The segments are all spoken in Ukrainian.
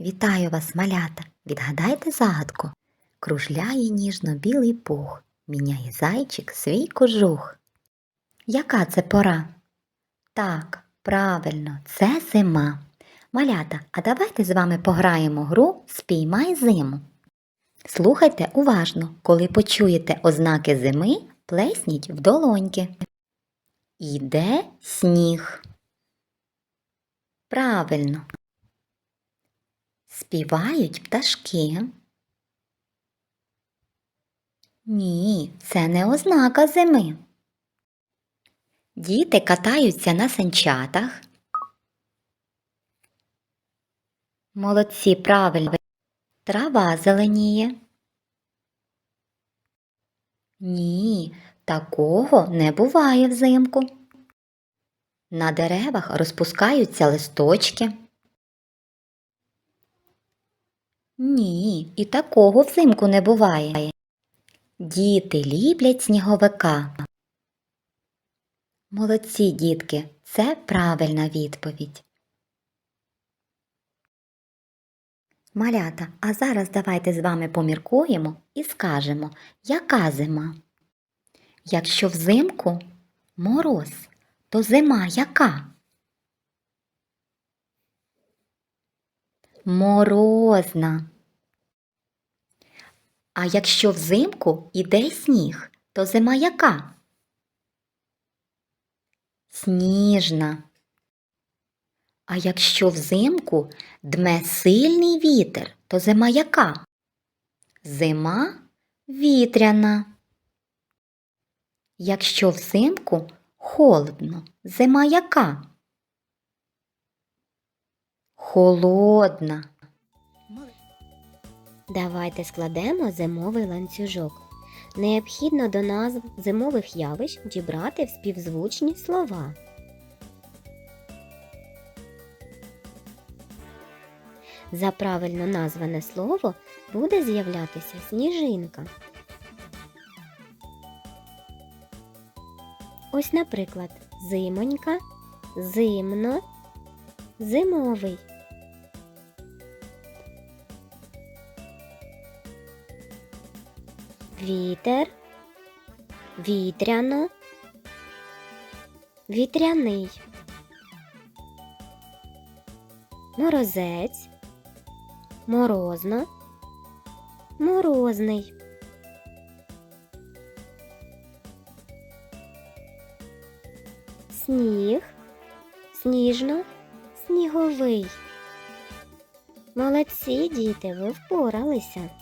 Вітаю вас, малята! Відгадайте загадку. Кружляє ніжно білий пух, міняє зайчик свій кожух. Яка це пора? Так, правильно, це зима. Малята, а давайте з вами пограємо гру Спіймай зиму. Слухайте уважно, коли почуєте ознаки зими, плесніть в долоньки. Іде сніг. Правильно. Співають пташки. Ні, це не ознака зими. Діти катаються на санчатах. Молодці, правильно. Трава зеленіє. Ні, такого не буває взимку. На деревах розпускаються листочки. Ні, і такого взимку не буває. Діти ліплять сніговика. Молодці, дітки, це правильна відповідь. Малята, а зараз давайте з вами поміркуємо і скажемо, яка зима? Якщо взимку мороз, то зима яка? Морозна. А якщо взимку іде сніг, то зима яка? Сніжна. А якщо взимку дме сильний вітер, то зима яка? Зима вітряна. Якщо взимку холодно, зима яка? Холодна. Давайте складемо зимовий ланцюжок. Необхідно до назв зимових явищ дібрати співзвучні слова. За правильно назване слово буде з'являтися сніжинка. Ось, наприклад, зимонька, зимно, зимовий. Вітер, вітряно, вітряний, морозець, морозно, морозний. Сніг, сніжно, сніговий. Молодці, діти, ви впоралися.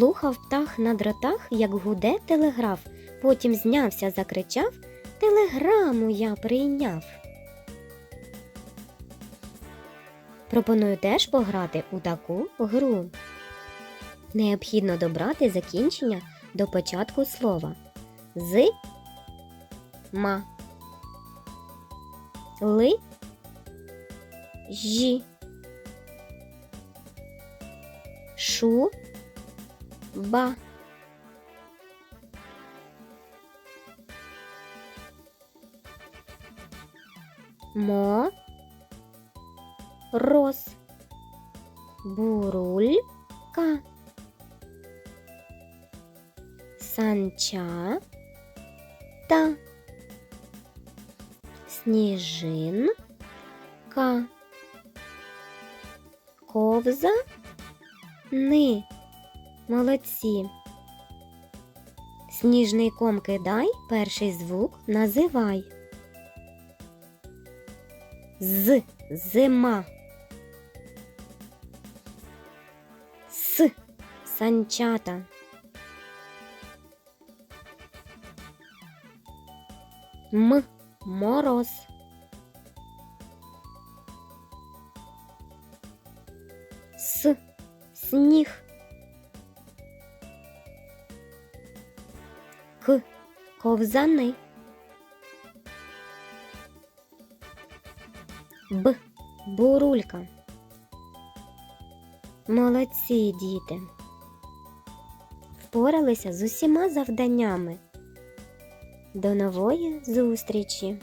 Слухав птах на дротах, як гуде телеграф, потім знявся, закричав Телеграму я прийняв. Пропоную теж пограти у таку гру. Необхідно добрати закінчення до початку слова. З. Ма. Ли. Жі. Шу ба мо. Роз бурулька. Санча. Та. Сніжинка ковза ни Молодці. Сніжний ком кидай, перший звук називай. З зима. С санчата. М мороз. С сніг. Ковзани. Б бурулька. Молодці діти. Впоралися з усіма завданнями. До нової зустрічі!